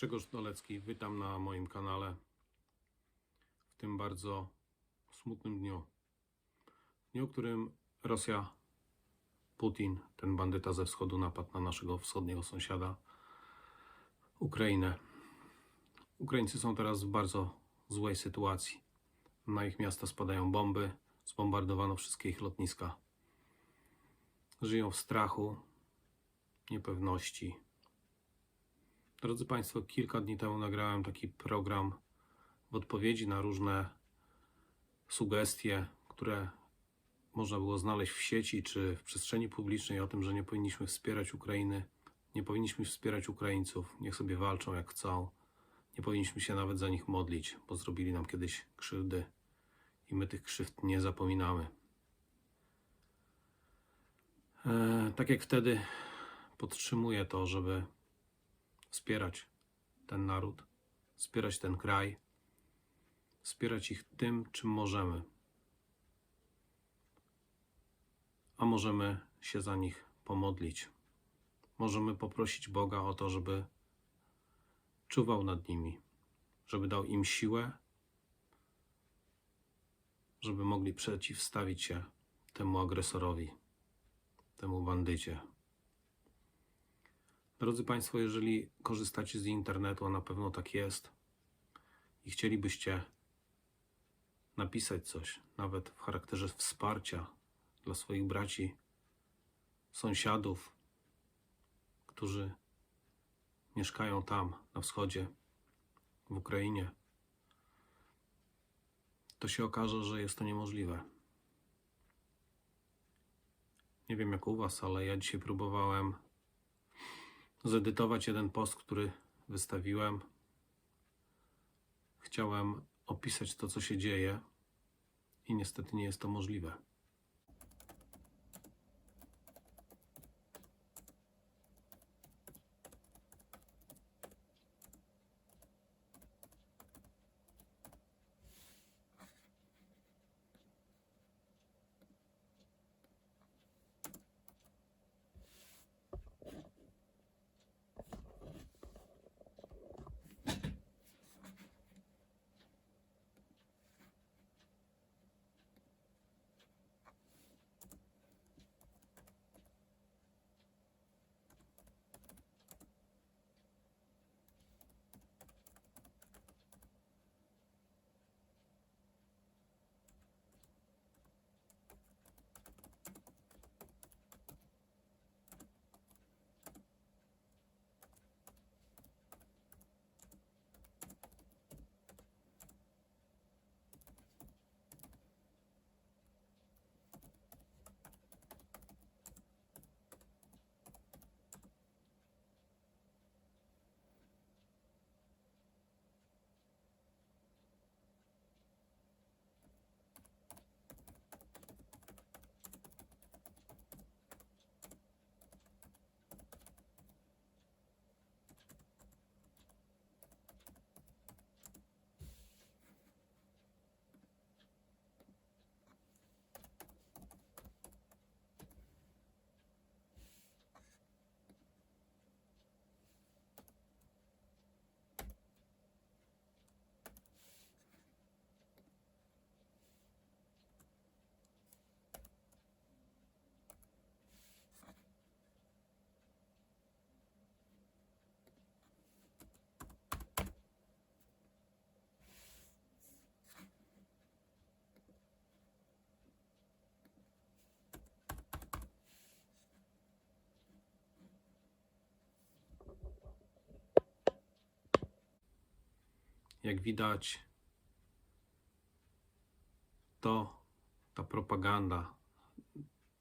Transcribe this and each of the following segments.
Grzegorz Dolecki, witam na moim kanale w tym bardzo smutnym dniu. Dniu, w którym Rosja, Putin, ten bandyta ze wschodu, napadł na naszego wschodniego sąsiada, Ukrainę. Ukraińcy są teraz w bardzo złej sytuacji. Na ich miasta spadają bomby, zbombardowano wszystkie ich lotniska. Żyją w strachu, niepewności. Drodzy Państwo, kilka dni temu nagrałem taki program w odpowiedzi na różne sugestie, które można było znaleźć w sieci czy w przestrzeni publicznej o tym, że nie powinniśmy wspierać Ukrainy, nie powinniśmy wspierać Ukraińców, niech sobie walczą jak chcą, nie powinniśmy się nawet za nich modlić, bo zrobili nam kiedyś krzywdy i my tych krzywd nie zapominamy. E, tak jak wtedy podtrzymuję to, żeby wspierać ten naród, wspierać ten kraj, wspierać ich tym, czym możemy. A możemy się za nich pomodlić. Możemy poprosić Boga o to, żeby czuwał nad nimi, żeby dał im siłę, żeby mogli przeciwstawić się temu agresorowi, temu bandycie. Drodzy Państwo, jeżeli korzystacie z internetu, a na pewno tak jest, i chcielibyście napisać coś, nawet w charakterze wsparcia dla swoich braci, sąsiadów, którzy mieszkają tam, na wschodzie, w Ukrainie, to się okaże, że jest to niemożliwe. Nie wiem jak u Was, ale ja dzisiaj próbowałem zedytować jeden post, który wystawiłem. Chciałem opisać to, co się dzieje, i niestety nie jest to możliwe. Jak widać, to ta propaganda,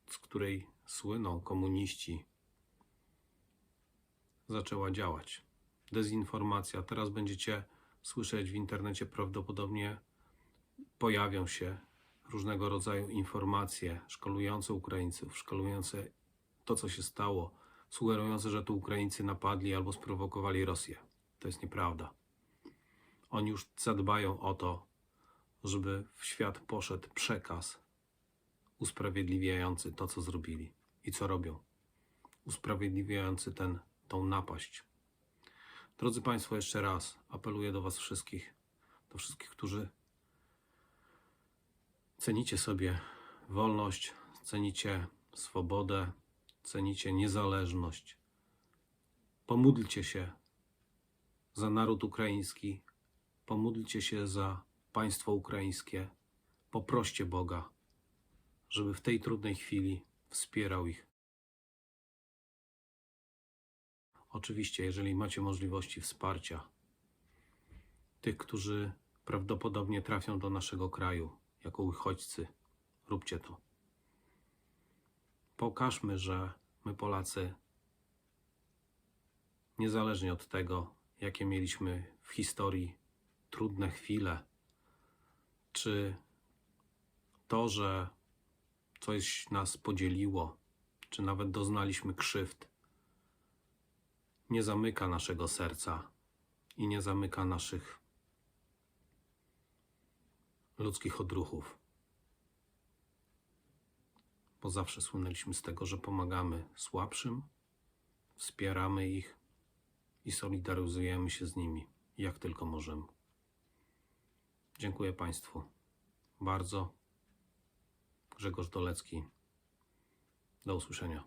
z której słyną komuniści, zaczęła działać. Dezinformacja. Teraz będziecie słyszeć w internecie prawdopodobnie pojawią się różnego rodzaju informacje szkolujące Ukraińców, szkolujące to, co się stało, sugerujące, że to Ukraińcy napadli albo sprowokowali Rosję. To jest nieprawda. Oni już zadbają o to, żeby w świat poszedł przekaz usprawiedliwiający to, co zrobili i co robią. Usprawiedliwiający ten, tą napaść. Drodzy Państwo, jeszcze raz apeluję do Was wszystkich, do wszystkich, którzy cenicie sobie wolność, cenicie swobodę, cenicie niezależność. Pomódlcie się za naród ukraiński, pomódlcie się za państwo ukraińskie, poproście Boga, żeby w tej trudnej chwili wspierał ich. Oczywiście, jeżeli macie możliwości wsparcia tych, którzy prawdopodobnie trafią do naszego kraju jako uchodźcy, róbcie to. Pokażmy, że my Polacy, niezależnie od tego, jakie mieliśmy w historii trudne chwile, czy to, że coś nas podzieliło, czy nawet doznaliśmy krzywd, nie zamyka naszego serca i nie zamyka naszych ludzkich odruchów. Bo zawsze słynęliśmy z tego, że pomagamy słabszym, wspieramy ich i solidaryzujemy się z nimi, jak tylko możemy. Dziękuję Państwu bardzo. Grzegorz Dolecki. Do usłyszenia.